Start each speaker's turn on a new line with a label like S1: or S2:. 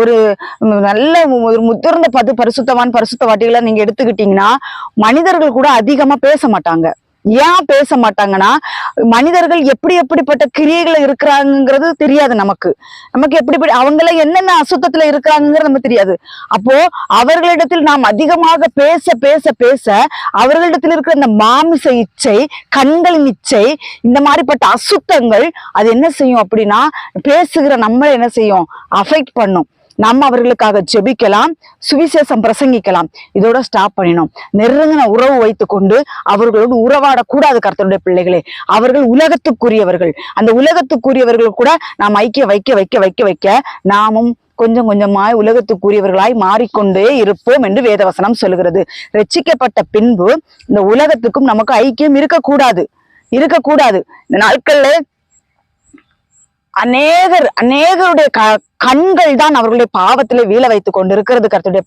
S1: ஒரு நல்ல ஒரு முதிர்ந்த பது பரிசுத்தவான் பரிசுத்தவாட்டிகளை நீங்க எடுத்துக்கிட்டீங்கன்னா மனிதர்கள் கூட அதிகமா பேச மாட்டாங்க. ஏன் பேச மாட்டாங்கன்னா மனிதர்கள் எப்படி எப்படிப்பட்ட கிரியைகளை இருக்கிறாங்கிறது தெரியாது நமக்கு. நமக்கு எப்படி அவங்கள என்னென்ன அசுத்தத்துல இருக்கிறாங்கிறது நமக்கு தெரியாது. அப்போ அவர்களிடத்தில் நாம் அதிகமாக பேச பேச பேச அவர்களிடத்தில் இருக்கிற இந்த மாமிச இச்சை கண்களின் இச்சை இந்த மாதிரிப்பட்ட அசுத்தங்கள் அது என்ன செய்யும் அப்படின்னா பேசுகிற நம்மளை என்ன செய்யும்? அஃபெக்ட் பண்ணும். நம்ம அவர்களுக்காக ஜெபிக்கலாம் சுவிசேஷம் பிரசங்கிக்கலாம். இதோட ஸ்டாப் பண்ணினோம் நெருங்கின உறவு வைத்துக்கொண்டு அவர்களோடு உறவாடக்கூடாது கர்த்தருடைய பிள்ளைகளே. அவர்கள் உலகத்துக்குரியவர்கள். அந்த உலகத்துக்குரியவர்கள் கூட நாம் ஐக்கிய வைக்க வைக்க வைக்க வைக்க நாமும் கொஞ்சம் கொஞ்சமாய் உலகத்துக்குரியவர்களாய் மாறிக்கொண்டே இருப்போம் என்று வேதவசனம் சொல்லுகிறது. ரட்சிக்கப்பட்ட பின்பு இந்த உலகத்துக்கும் நமக்கு ஐக்கியம் இருக்கக்கூடாது. இருக்கக்கூடாது. இந்த நாட்கள்ல அநேகர் அநேகருடைய க கண்கள் தான் அவர்களுடைய பாவத்திலே வீழ வைத்துக் கொண்டிருக்கிறது கருத்துடைய